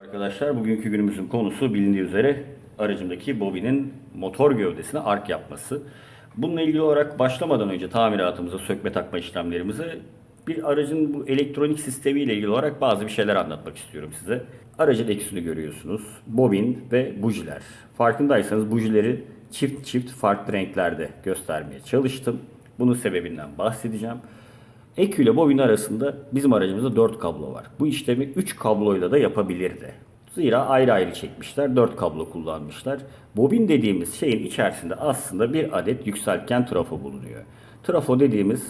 Arkadaşlar bugünkü günümüzün konusu bilindiği üzere aracımdaki bobinin motor gövdesine ark yapması. Bununla ilgili olarak başlamadan önce tamiratımıza, sökme takma işlemlerimize bir aracın bu elektronik sistemiyle ilgili olarak bazı bir şeyler anlatmak istiyorum size. Aracın eküsünü görüyorsunuz. Bobin ve bujiler. Farkındaysanız bujileri çift çift farklı renklerde göstermeye çalıştım. Bunun sebebinden bahsedeceğim. Ekü ile bobin arasında bizim aracımızda 4 kablo var. Bu işlemi 3 kabloyla da yapabilirdi. Zira ayrı ayrı çekmişler, 4 kablo kullanmışlar. Bobin dediğimiz şeyin içerisinde aslında bir adet yükseltgen trafo bulunuyor. Trafo dediğimiz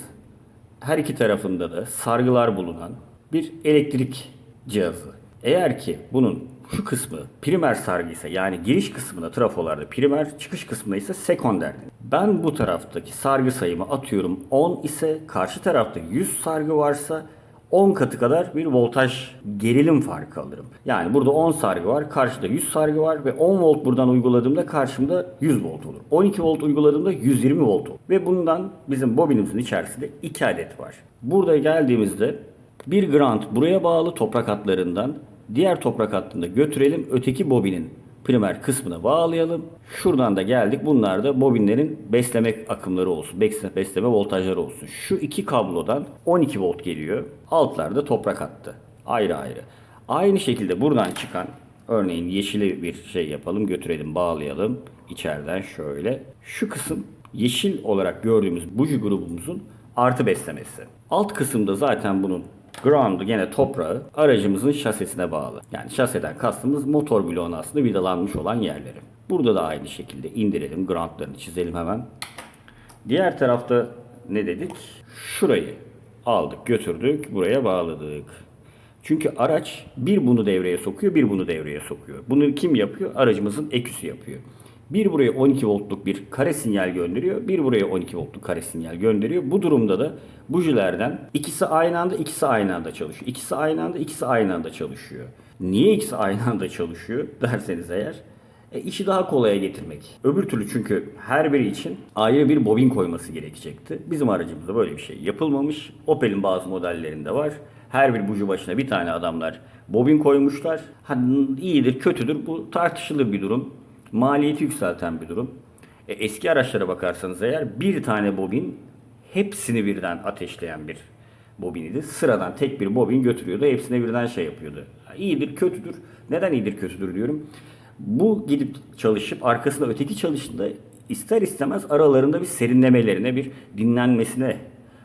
her iki tarafında da sargılar bulunan bir elektrik cihazı. Eğer ki bunun şu kısmı primer sargı ise yani giriş kısmında trafolarda primer, çıkış kısmında ise sekonder. Ben bu taraftaki sargı sayımı atıyorum 10 ise karşı tarafta 100 sargı varsa 10 katı kadar bir voltaj gerilim farkı alırım. Yani burada 10 sargı var, karşıda 100 sargı var ve 10 volt buradan uyguladığımda karşımda 100 volt olur. 12 volt uyguladığımda 120 volt olur. Ve bundan bizim bobinimizin içerisinde 2 adet var. Burada geldiğimizde bir ground buraya bağlı toprak hatlarından diğer toprak hattında götürelim. Öteki bobinin primer kısmına bağlayalım. Şuradan da geldik. Bunlar da bobinlerin besleme akımları olsun. Besleme, voltajları olsun. Şu iki kablodan 12 volt geliyor. Altlarda toprak hattı. Ayrı ayrı. Aynı şekilde buradan çıkan örneğin yeşili bir şey yapalım. Götürelim bağlayalım. İçeriden şöyle. Şu kısım yeşil olarak gördüğümüz buji grubumuzun artı beslemesi. Alt kısımda zaten bunun ground'u gene toprağı aracımızın şasisine bağlı. Yani şaseden kastımız motor bloğuna aslında vidalanmış olan yerleri. Burada da aynı şekilde indirelim. Ground'larını çizelim hemen. Diğer tarafta ne dedik? Şurayı aldık götürdük buraya bağladık. Çünkü araç bir bunu devreye sokuyor bir bunu devreye sokuyor. Bunu kim yapıyor? Aracımızın eküsü yapıyor. Bir buraya 12 voltluk bir kare sinyal gönderiyor. Bir buraya 12 voltluk kare sinyal gönderiyor. Bu durumda da bujilerden ikisi aynı anda ikisi aynı anda çalışıyor. İkisi aynı anda ikisi aynı anda çalışıyor. Niye ikisi aynı anda çalışıyor derseniz eğer e, işi daha kolaya getirmek. Öbür türlü çünkü her biri için ayrı bir bobin koyması gerekecekti. Bizim aracımızda böyle bir şey yapılmamış. Opel'in bazı modellerinde var. Her bir buji başına bir tane adamlar bobin koymuşlar. Hani iyidir, kötüdür bu tartışılır bir durum. Maliyeti yükselten bir durum. E, eski araçlara bakarsanız eğer bir tane bobin hepsini birden ateşleyen bir bobiniydi. Sıradan tek bir bobin götürüyordu. Hepsine birden şey yapıyordu. İyidir, kötüdür. Neden iyidir, kötüdür diyorum. Bu gidip çalışıp arkasında öteki çalıştığında ister istemez aralarında bir serinlemelerine, bir dinlenmesine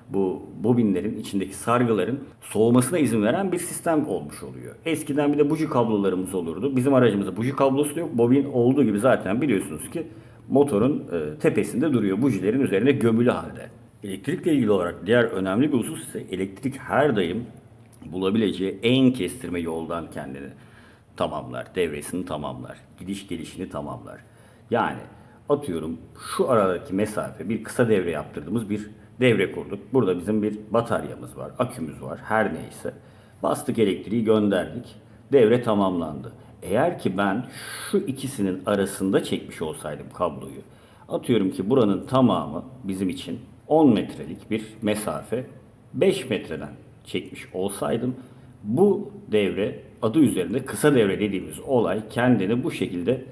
bu bobinlerin içindeki sargıların soğumasına izin veren bir sistem olmuş oluyor. Eskiden bir de buji kablolarımız olurdu. Bizim aracımızda buji kablosu yok. Bobin olduğu gibi zaten biliyorsunuz ki motorun e, tepesinde duruyor. Bujilerin üzerine gömülü halde. Elektrikle ilgili olarak diğer önemli bir husus ise elektrik her daim bulabileceği en kestirme yoldan kendini tamamlar, devresini tamamlar, gidiş gelişini tamamlar. Yani atıyorum şu aradaki mesafe bir kısa devre yaptırdığımız bir devre kurduk. Burada bizim bir bataryamız var, akümüz var, her neyse. Bastık elektriği gönderdik. Devre tamamlandı. Eğer ki ben şu ikisinin arasında çekmiş olsaydım kabloyu, atıyorum ki buranın tamamı bizim için 10 metrelik bir mesafe 5 metreden çekmiş olsaydım bu devre adı üzerinde kısa devre dediğimiz olay kendini bu şekilde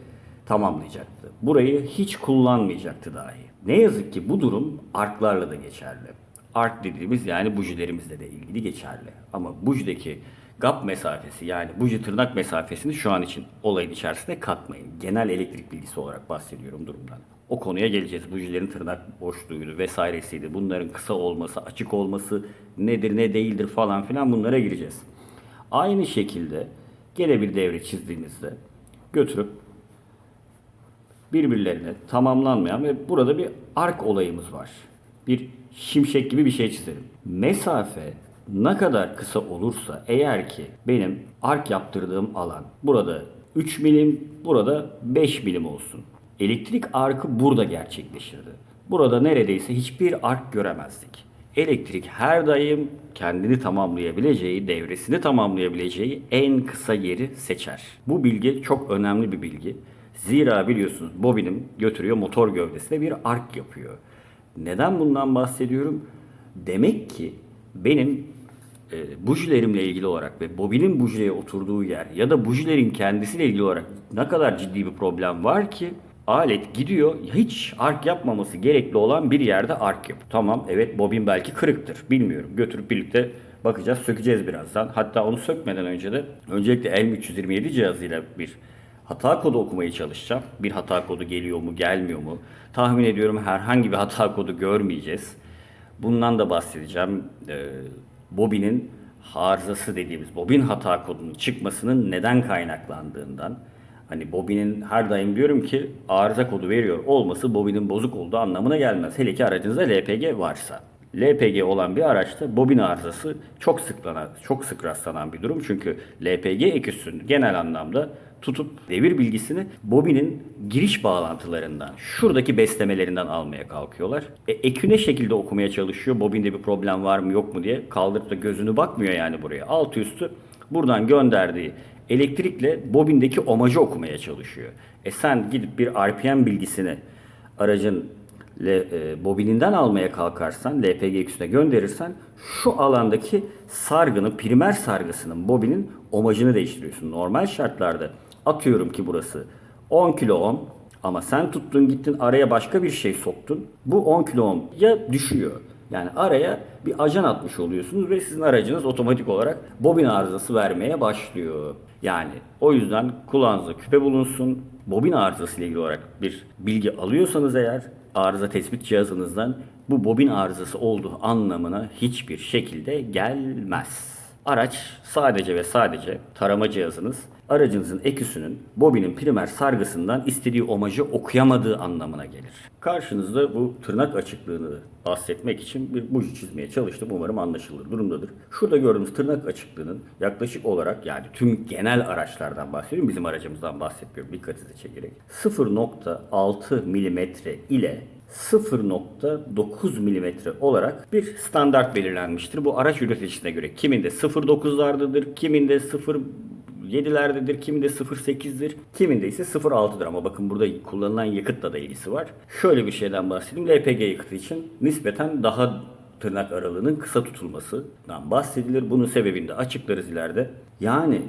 tamamlayacaktı. Burayı hiç kullanmayacaktı dahi. Ne yazık ki bu durum arklarla da geçerli. Ark dediğimiz yani bujilerimizle de ilgili geçerli. Ama bujideki gap mesafesi yani buji tırnak mesafesini şu an için olayın içerisine katmayın. Genel elektrik bilgisi olarak bahsediyorum durumdan. O konuya geleceğiz. Bujilerin tırnak boşluğuydu vesairesiydi. Bunların kısa olması, açık olması nedir ne değildir falan filan bunlara gireceğiz. Aynı şekilde gene bir devre çizdiğinizde götürüp birbirlerine tamamlanmayan ve burada bir ark olayımız var. Bir şimşek gibi bir şey çizelim. Mesafe ne kadar kısa olursa eğer ki benim ark yaptırdığım alan burada 3 milim, burada 5 milim olsun. Elektrik arkı burada gerçekleşirdi. Burada neredeyse hiçbir ark göremezdik. Elektrik her daim kendini tamamlayabileceği, devresini tamamlayabileceği en kısa yeri seçer. Bu bilgi çok önemli bir bilgi. Zira biliyorsunuz bobinim götürüyor motor gövdesine bir ark yapıyor. Neden bundan bahsediyorum? Demek ki benim e, bujilerimle ilgili olarak ve bobinin bujileye oturduğu yer ya da bujilerin kendisiyle ilgili olarak ne kadar ciddi bir problem var ki alet gidiyor hiç ark yapmaması gerekli olan bir yerde ark yap. Tamam evet bobin belki kırıktır bilmiyorum götürüp birlikte bakacağız sökeceğiz birazdan. Hatta onu sökmeden önce de öncelikle M327 cihazıyla bir hata kodu okumaya çalışacağım. Bir hata kodu geliyor mu gelmiyor mu? Tahmin ediyorum herhangi bir hata kodu görmeyeceğiz. Bundan da bahsedeceğim. Ee, bobinin arızası dediğimiz bobin hata kodunun çıkmasının neden kaynaklandığından. Hani bobinin her daim diyorum ki arıza kodu veriyor olması bobinin bozuk olduğu anlamına gelmez. Hele ki aracınızda LPG varsa. LPG olan bir araçta bobin arızası çok sıklanan, çok sık rastlanan bir durum. Çünkü LPG eküsünün genel anlamda tutup devir bilgisini bobinin giriş bağlantılarından, şuradaki beslemelerinden almaya kalkıyorlar. E, ekü şekilde okumaya çalışıyor? Bobinde bir problem var mı yok mu diye kaldırıp da gözünü bakmıyor yani buraya. Altı üstü buradan gönderdiği elektrikle bobindeki omajı okumaya çalışıyor. E sen gidip bir RPM bilgisini aracın e, bobininden almaya kalkarsan, LPG üstüne gönderirsen şu alandaki sargının, primer sargısının bobinin omajını değiştiriyorsun. Normal şartlarda atıyorum ki burası 10 kilo ohm ama sen tuttun gittin araya başka bir şey soktun. Bu 10 kilo ohm ya düşüyor. Yani araya bir ajan atmış oluyorsunuz ve sizin aracınız otomatik olarak bobin arızası vermeye başlıyor. Yani o yüzden kulağınızda küpe bulunsun. Bobin arızası ile ilgili olarak bir bilgi alıyorsanız eğer arıza tespit cihazınızdan bu bobin arızası olduğu anlamına hiçbir şekilde gelmez. Araç sadece ve sadece tarama cihazınız aracınızın eküsünün bobinin primer sargısından istediği omajı okuyamadığı anlamına gelir. Karşınızda bu tırnak açıklığını bahsetmek için bir buji çizmeye çalıştım. Umarım anlaşılır durumdadır. Şurada gördüğümüz tırnak açıklığının yaklaşık olarak yani tüm genel araçlardan bahsediyorum. Bizim aracımızdan bahsetmiyorum dikkatinizi çekerek. 0.6 milimetre ile 0.9 milimetre olarak bir standart belirlenmiştir. Bu araç üreticisine göre kiminde 0.9'lardadır, kiminde 0 7'lerdedir, kiminde 0.8'dir, kiminde ise 0.6'dır ama bakın burada kullanılan yakıtla da ilgisi var. Şöyle bir şeyden bahsedeyim. LPG yakıtı için nispeten daha tırnak aralığının kısa tutulmasından bahsedilir. Bunun sebebini de açıklarız ileride. Yani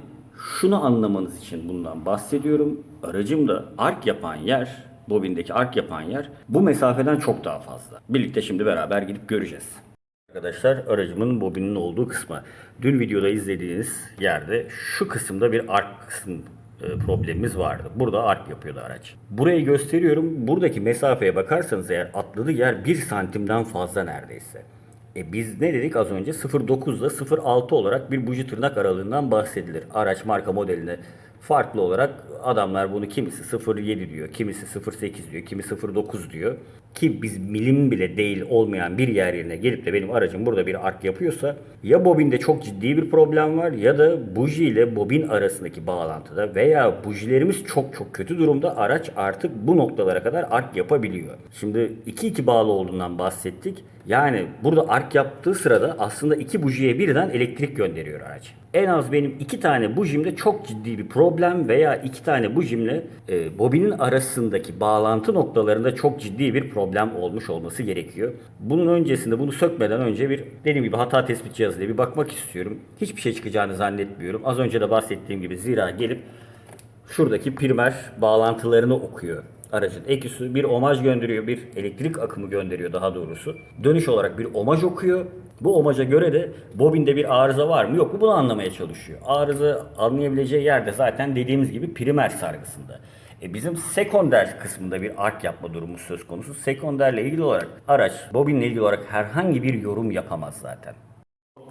şunu anlamanız için bundan bahsediyorum. Aracımda ark yapan yer, bobindeki ark yapan yer bu mesafeden çok daha fazla. Birlikte şimdi beraber gidip göreceğiz. Arkadaşlar aracımın bobinin olduğu kısma. Dün videoda izlediğiniz yerde şu kısımda bir ark kısım e, problemimiz vardı. Burada ark yapıyordu araç. Burayı gösteriyorum. Buradaki mesafeye bakarsanız eğer atladığı yer 1 santimden fazla neredeyse. E biz ne dedik az önce 0.9 ile 0.6 olarak bir buji tırnak aralığından bahsedilir. Araç marka modeline farklı olarak adamlar bunu kimisi 0.7 diyor, kimisi 0.8 diyor, kimi 0.9 diyor. Ki biz milim bile değil olmayan bir yer yerine gelip de benim aracım burada bir ark yapıyorsa ya bobinde çok ciddi bir problem var ya da buji ile bobin arasındaki bağlantıda veya bujilerimiz çok çok kötü durumda araç artık bu noktalara kadar ark yapabiliyor. Şimdi 2-2 bağlı olduğundan bahsettik. Yani burada ark yaptığı sırada aslında iki bujiye birden elektrik gönderiyor araç. En az benim iki tane bujimde çok ciddi bir problem veya iki tane bujimle e, bobinin arasındaki bağlantı noktalarında çok ciddi bir problem olmuş olması gerekiyor. Bunun öncesinde bunu sökmeden önce bir dediğim gibi hata tespit cihazıyla bir bakmak istiyorum. Hiçbir şey çıkacağını zannetmiyorum. Az önce de bahsettiğim gibi zira gelip şuradaki primer bağlantılarını okuyor. Aracın eküsü bir omaj gönderiyor, bir elektrik akımı gönderiyor daha doğrusu. Dönüş olarak bir omaj okuyor. Bu omaja göre de bobinde bir arıza var mı yok mu bunu anlamaya çalışıyor. Arıza anlayabileceği yerde zaten dediğimiz gibi primer sargısında. E bizim sekonder kısmında bir ark yapma durumu söz konusu. Sekonderle ilgili olarak araç bobinle ilgili olarak herhangi bir yorum yapamaz zaten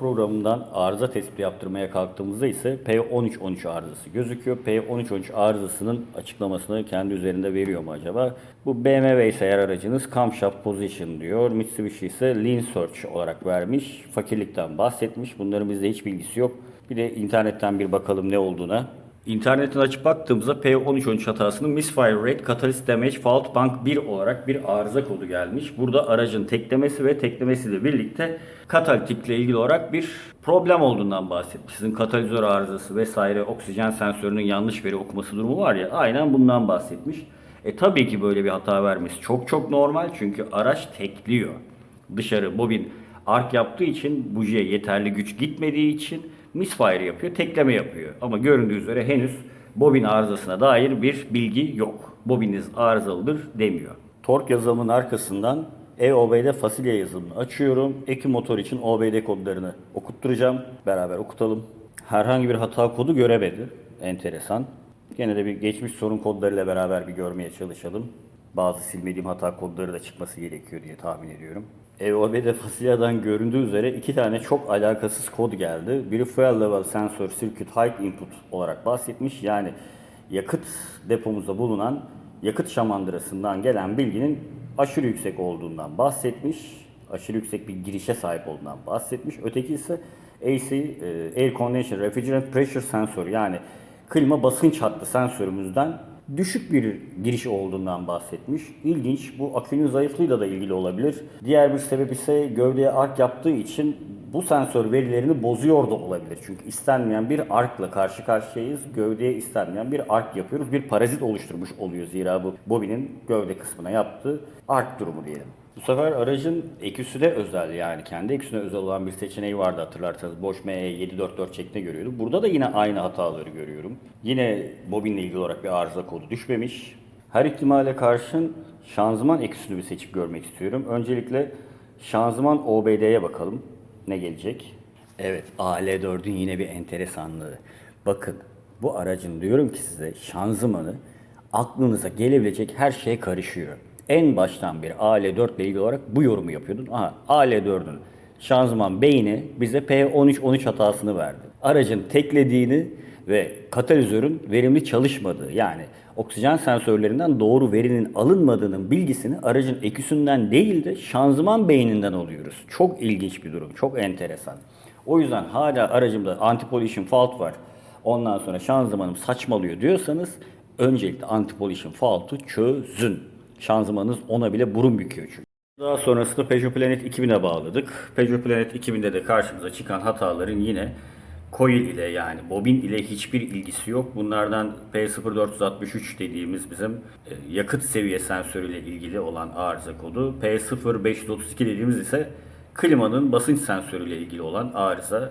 programından arıza tespiti yaptırmaya kalktığımızda ise P1313 arızası gözüküyor. P1313 arızasının açıklamasını kendi üzerinde veriyor mu acaba? Bu BMW ise eğer aracınız camshaft position diyor. Mitsubishi ise lean search olarak vermiş. Fakirlikten bahsetmiş. Bunların bizde hiç bilgisi yok. Bir de internetten bir bakalım ne olduğuna. İnternetten açıp baktığımızda P1313 hatasının misfire rate catalyst damage fault bank 1 olarak bir arıza kodu gelmiş. Burada aracın teklemesi ve teklemesiyle birlikte katalitikle ilgili olarak bir problem olduğundan bahsetmiş. Sizin katalizör arızası vesaire oksijen sensörünün yanlış veri okuması durumu var ya aynen bundan bahsetmiş. E tabii ki böyle bir hata vermesi çok çok normal çünkü araç tekliyor. Dışarı bobin ark yaptığı için bujiye yeterli güç gitmediği için misfire yapıyor, tekleme yapıyor. Ama göründüğü üzere henüz bobin arızasına dair bir bilgi yok. Bobiniz arızalıdır demiyor. Tork yazılımının arkasından EOB'de fasilye yazılımını açıyorum. Eki motor için OBD kodlarını okutturacağım. Beraber okutalım. Herhangi bir hata kodu göremedi. Enteresan. Gene de bir geçmiş sorun kodlarıyla beraber bir görmeye çalışalım. Bazı silmediğim hata kodları da çıkması gerekiyor diye tahmin ediyorum. EOB'de fasilyeden göründüğü üzere iki tane çok alakasız kod geldi. Biri Fuel Level Sensor Circuit Height Input olarak bahsetmiş. Yani yakıt depomuzda bulunan yakıt şamandırasından gelen bilginin aşırı yüksek olduğundan bahsetmiş. Aşırı yüksek bir girişe sahip olduğundan bahsetmiş. Öteki ise AC, e, Air Condition Refrigerant Pressure Sensor yani klima basınç hattı sensörümüzden düşük bir giriş olduğundan bahsetmiş. İlginç. Bu akünün zayıflığıyla da ilgili olabilir. Diğer bir sebep ise gövdeye ark yaptığı için bu sensör verilerini bozuyor da olabilir. Çünkü istenmeyen bir arkla karşı karşıyayız. Gövdeye istenmeyen bir ark yapıyoruz. Bir parazit oluşturmuş oluyor zira bu bobinin gövde kısmına yaptığı ark durumu diyelim. Bu sefer aracın eküsüne özel yani kendi eküsüne özel olan bir seçeneği vardı hatırlarsanız. Bosch ME744 şeklinde görüyorduk. Burada da yine aynı hataları görüyorum. Yine bobinle ilgili olarak bir arıza kodu düşmemiş. Her ihtimale karşın şanzıman eküsünü bir seçip görmek istiyorum. Öncelikle şanzıman OBD'ye bakalım. Ne gelecek? Evet AL4'ün yine bir enteresanlığı. Bakın bu aracın diyorum ki size şanzımanı aklınıza gelebilecek her şey karışıyor. En baştan bir AL4 ile ilgili olarak bu yorumu yapıyordun. Aha AL4'ün şanzıman beyni bize P13-13 hatasını verdi. Aracın teklediğini ve katalizörün verimli çalışmadığı yani oksijen sensörlerinden doğru verinin alınmadığının bilgisini aracın eküsünden değil de şanzıman beyninden alıyoruz. Çok ilginç bir durum, çok enteresan. O yüzden hala aracımda anti-pollution fault var. Ondan sonra şanzımanım saçmalıyor diyorsanız öncelikle anti-pollution fault'u çözün. Şanzımanınız ona bile burun büküyor çünkü. Daha sonrasında Peugeot Planet 2000'e bağladık. Peugeot Planet 2000'de de karşımıza çıkan hataların yine coil ile yani bobin ile hiçbir ilgisi yok. Bunlardan P0463 dediğimiz bizim e, yakıt seviye sensörüyle ilgili olan arıza kodu. P0532 dediğimiz ise klimanın basınç sensörüyle ilgili olan arıza.